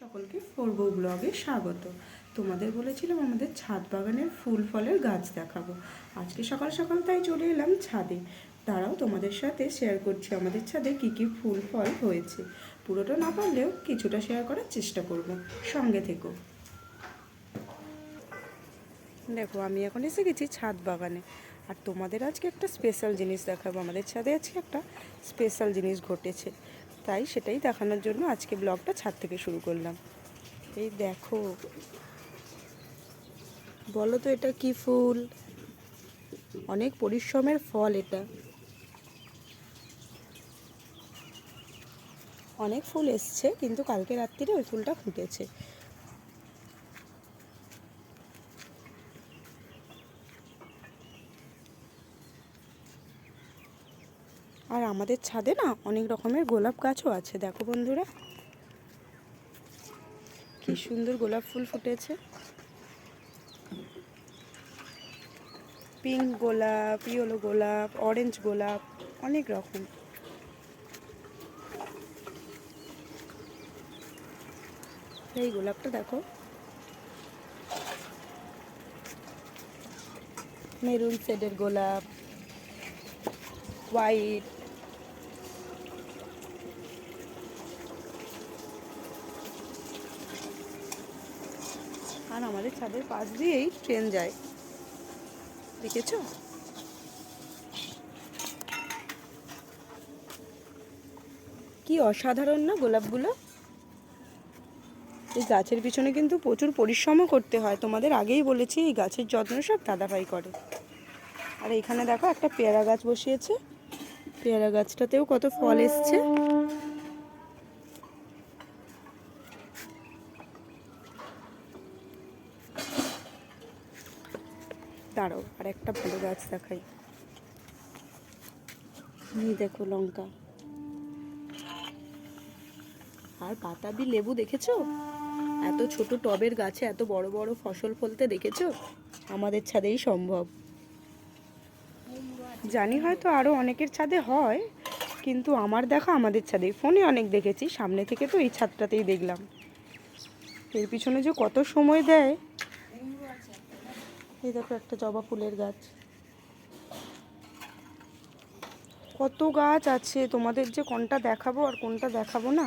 সকলকে ফোরবো ব্লগে স্বাগত। তোমাদের বলেছিলাম আমাদের ছাদ বাগানের ফুল ফলের গাছ দেখাবো। আজকে সকাল সকাল তাই চলে এলাম ছাদে। তারাও তোমাদের সাথে শেয়ার করছি আমাদের ছাদে কি কি ফুল ফল হয়েছে। পুরোটা না পারলেও কিছুটা শেয়ার করার চেষ্টা করব। সঙ্গে থেকো। দেখো, আমি এখন এসে গেছি ছাদ বাগানে। আর তোমাদের আজকে একটা স্পেশাল জিনিস দেখাবো। আমাদের ছাদে আজকে একটা স্পেশাল জিনিস ঘটেছে। তাই সেটাই দেখানোর জন্য আজকে ব্লগটা ছাদ থেকে শুরু করলাম। এই দেখো। বলো তো এটা কি ফুল? অনেক পরিশ্রমের ফল এটা। অনেক ফুল এসছে, কিন্তু কালকে রাত্রিরে ওই ফুলটা ফুটেছে। আর আমাদের ছাদে না অনেক রকমের গোলাপ গাছও আছে, দেখো বন্ধুরা। কি সুন্দর গোলাপ ফুল ফুটেছে। পিঙ্ক গোলাপ, ইয়েলো গোলাপ, অরেঞ্জ গোলাপ, অনেক রকম। এই গোলাপটা দেখো। মেরুন শেডের গোলাপ হোয়াইট আর আমাদের ছাদের পাশ দিয়েই ট্রেন যায়। দেখেছ? কি অসাধারণ না গোলাপগুলো? এই গাছের পিছনে কিন্তু প্রচুর পরিশ্রমও করতে হয়। তোমাদের আগেই বলেছি, এই গাছের যত্ন সব দাদাভাই করে। আর এখানে দেখো একটা পেয়ারা গাছ বসিয়েছে। পেয়ারা গাছটাতেও কত ফল এসছে। দাঁড়াও, আর একটা ভালো গাছ দেখাই। এই দেখো লঙ্কা। আর বাতাবি লেবু দেখেছ? এত ছোট টবের গাছে এত বড় বড় ফসল ফলতে দেখেছ? আমাদের ছাদেই সম্ভব। জানি হয়তো আরও অনেকের ছাদে হয়, কিন্তু আমার দেখা আমাদের ছাদে ফোনে অনেক দেখেছি, সামনে থেকে তো এই ছাদটাতেই দেখলাম। এর পিছনে যে কত সময় দেয়। এই দেখো একটা জবা ফুলের গাছ। কত গাছ আছে, তোমাদের যে কোনটা দেখাবো আর কোনটা দেখাবো না?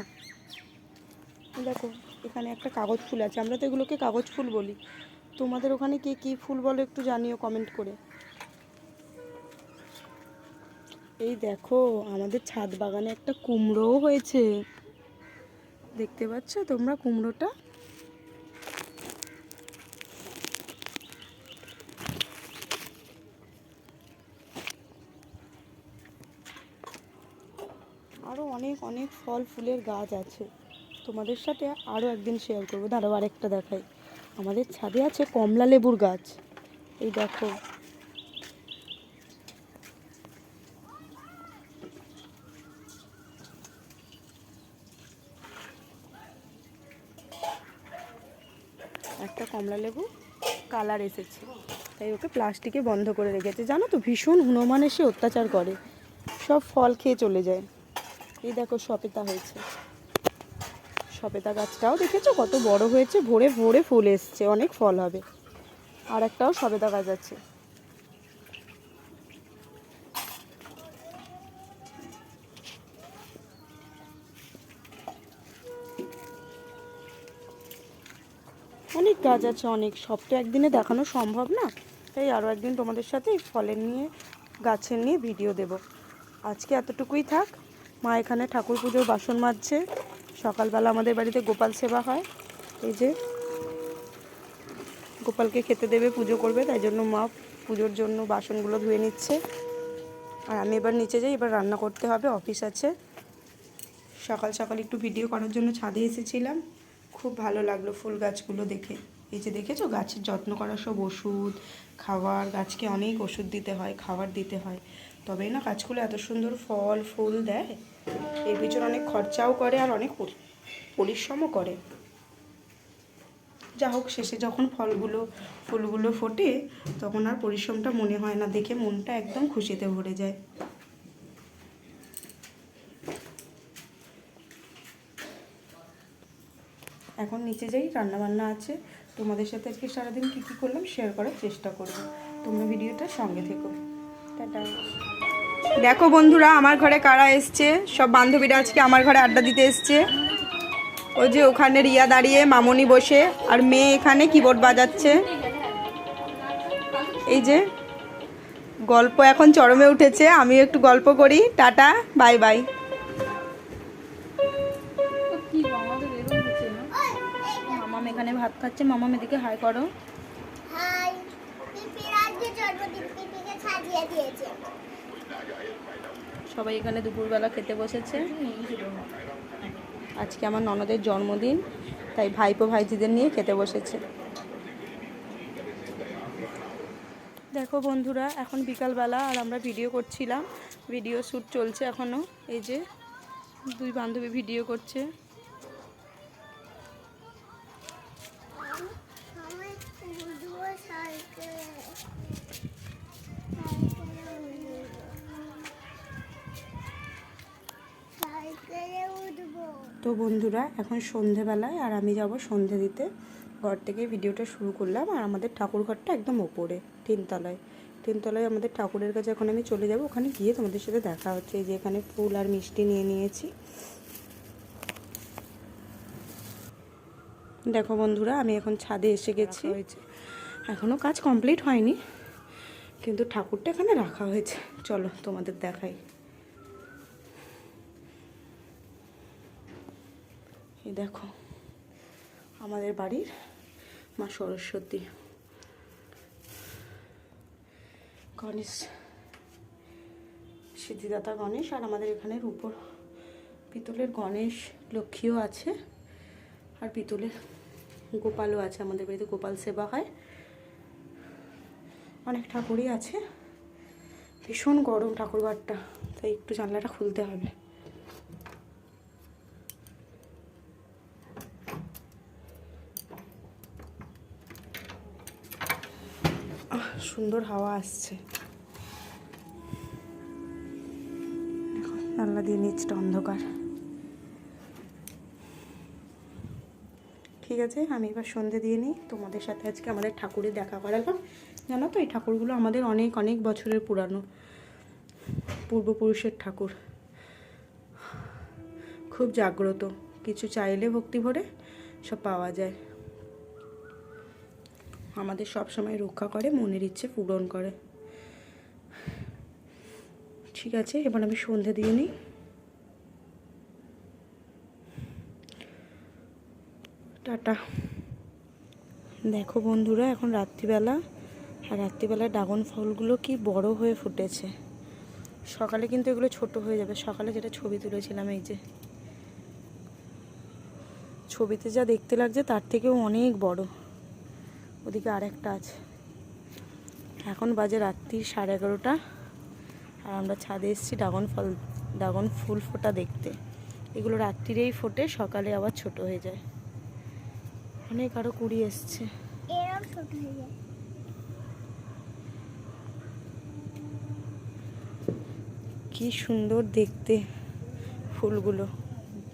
দেখো, এখানে একটা কাগজ ফুল আছে, আমরা তো এগুলোকে কাগজ ফুল বলি। তোমাদের ওখানে কে কী ফুল বলো একটু জানিও কমেন্ট করে। এই দেখো, আমাদের ছাদ বাগানে একটা কুমড়োও হয়েছে। দেখতে পাচ্ছ তোমরা কুমড়োটা? আরও অনেক অনেক ফল, ফুলের গাছ আছে। তোমাদের সাথে আরও একদিন শেয়ার করব। দাঁড়াও, আরেকটা দেখাই। আমাদের ছাদে আছে কমলা লেবুর গাছ। এই দেখো একটা কমলা লেবু কালার এসেছে। তাই ওকে প্লাস্টিকে বন্ধ করে রেখেছে। জানো তো, ভীষণ হনুমান এসে অত্যাচার করে। সব ফল খেয়ে চলে যায়। এই দেখো সপেতা হয়েছে। সপেতা গাছটাও দেখেছ? কত বড় হয়েছে। ভোরে ভোরে ফুল এসছে। অনেক ফল হবে। আর একটাও সবেদা গাছ আছে। অনেক গাছ আছে, অনেক। সব তো একদিনে দেখানো সম্ভব না। তাই আরও একদিন তোমাদের সাথে ফলের নিয়ে, গাছের নিয়ে ভিডিও দেব। আজকে এতটুকুই থাক। মা এখানে ঠাকুর পুজোর বাসন মাজছে। সকালবেলা আমাদের বাড়িতে গোপাল সেবা হয়। এই যে, গোপালকে খেতে দেবে, পুজো করবে, তাই জন্য মা পুজোর জন্য বাসনগুলো ধুয়ে নিচ্ছে। আর আমি এবার নিচে যাই, এবার রান্না করতে হবে, অফিস আছে। সকাল সকাল একটু ভিডিও করার জন্য ছাদে এসেছিলাম। খুব ভালো লাগল ফুল গাছগুলো দেখে। এই যে দেখেছ? গাছের যত্ন করা সব ওষুধ খাবার গাছকে অনেক ওষুধ দিতে হয়, খাবার দিতে হয়। তবেই না গাছগুলো এত সুন্দর ফল, ফুল দেয়। এর পিছনে অনেক খরচাও করে আর অনেক পরি- পরিশ্রমও করে। যা হোক, শেষে যখন ফলগুলো, ফুলগুলো ফোটে, তখন আর পরিশ্রমটা মনে হয় না। দেখে মনটা একদম খুশিতে ভরে যায়। এখন নিচে যাই রান্না বান্না আছে। তোমাদের সাথে আজকে সারাদিন কী কী করলাম শেয়ার করার চেষ্টা করব। তোমরা ভিডিওটা সঙ্গে থেকো। টাটা। দেখো বন্ধুরা, আমার ঘরে কারা এসছে? সব বান্ধবীরা আজকে আমার ঘরে আড্ডা দিতে এসছে। ওই যে ওখানে রিয়া দাঁড়িয়ে, মামনি বসে, আর মেয়ে এখানে কিবোর্ড বাজাচ্ছে। এই যে, গল্প এখন চরমে উঠেছে। আমিও একটু গল্প করি। Tata, bye bye. ভাত খাচ্ছে। মামাম এদিকে হাই করো। হাই সবাই এখানে দুপুরবেলা খেতে বসেছে। আজকে আমার ননদের জন্মদিন তাই ভাইপো ভাইজিদের নিয়ে খেতে বসেছে। দেখো বন্ধুরা এখন বিকালবেলা আর আমরা ভিডিও করছিলাম। ভিডিও শ্যুট চলছে এখনও এই যে দুই বান্ধবী ভিডিও করছে। তো বন্ধুরা এখন সন্ধেবেলায় আর আমি যাব সন্ধে দিতে। ঘর থেকে ভিডিওটা শুরু করলাম আর আমাদের ঠাকুর ঘরটা একদম ওপরে তিনতলায়। তিনতলায় আমাদের ঠাকুরের কাছে এখন আমি চলে যাব। ওখানে গিয়ে তোমাদের সাথে দেখা হচ্ছে। এই যে এখানে ফুল আর মিষ্টি নিয়ে নিয়েছি। দেখো বন্ধুরা আমি এখন ছাদে এসে গেছি। এখনও কাজ কমপ্লিট হয়নি, কিন্তু ঠাকুরটা এখানে রাখা হয়েছে। চলো তোমাদের দেখাই। এই দেখো, আমাদের বাড়ির মা সরস্বতী। গণেশ, সিদ্ধিদাতা গণেশ আর আমাদের এখানের উপর পিতলের গণেশ লক্ষ্মীও আছে। আর পিতলের গোপালও আছে, আমাদের বাড়িতে গোপাল সেবা হয়। অনেক ঠাকুরই আছে। ভীষণ গরম ঠাকুরঘরটা, তাই একটু জানলাটা খুলতে হবে। সুন্দর হাওয়া আসছে। জানলা দিয়ে নিচটা অন্ধকার। ঠিক আছে, আমি এবার সন্ধে দিয়ে নিই। তোমাদের সাথে আজকে আমাদের ঠাকুরের দেখা করালাম। জানো তো, এই ঠাকুরগুলো আমাদের অনেক অনেক বছরের পুরানো। পূর্বপুরুষের ঠাকুর। খুব জাগ্রত। কিছু চাইলে ভক্তি ভরে সব পাওয়া যায়। আমাদের সব সময় রক্ষা করে, মনের ইচ্ছে পূরণ করে। ঠিক আছে, এবার আমি সন্ধে দিয়ে নিই। টাটা। দেখো বন্ধুরা, এখন রাত্রিবেলা। আর রাত্রিবেলা ড্রাগন ফলগুলো কি বড় হয়ে ফুটেছে। সকালে কিন্তু এগুলো ছোট হয়ে যাবে। সকালে যেটা ছবি তুলেছিলাম এই যে। ছবিতে যা দেখতে লাগছে তার থেকেও অনেক বড়। ওদিকে আর একটা আছে। এখন বাজে রাত্রি সাড়ে এগারোটা। আর আমরা ছাদে এসেছি ড্রাগন ফল, ড্রাগন ফুল ফোটা দেখতে। এগুলো রাত্রিরেই ফোটে, সকালে আবার ছোট হয়ে যায়। অনেক আরও কুড়ি এসছে। ছোট হয়ে যায়। কি সুন্দর দেখতে ফুলগুলো।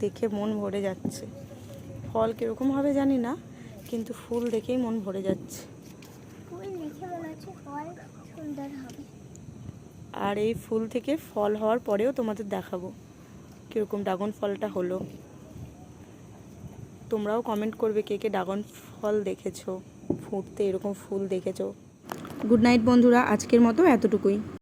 দেখে মন ভরে যাচ্ছে। ফল কীরকম হবে জানি না কিন্তু ফুল দেখেই মন ভরে যাচ্ছে। আর এই ফুল থেকে ফল হওয়ার পরেও তোমাদের দেখাবো কীরকম ড্রাগন ফলটা হলো। তোমরাও কমেন্ট করবে কে কে ড্রাগন ফল দেখেছ ফুটতে এরকম ফুল দেখেছ। গুড নাইট বন্ধুরা আজকের মতো এতটুকুই।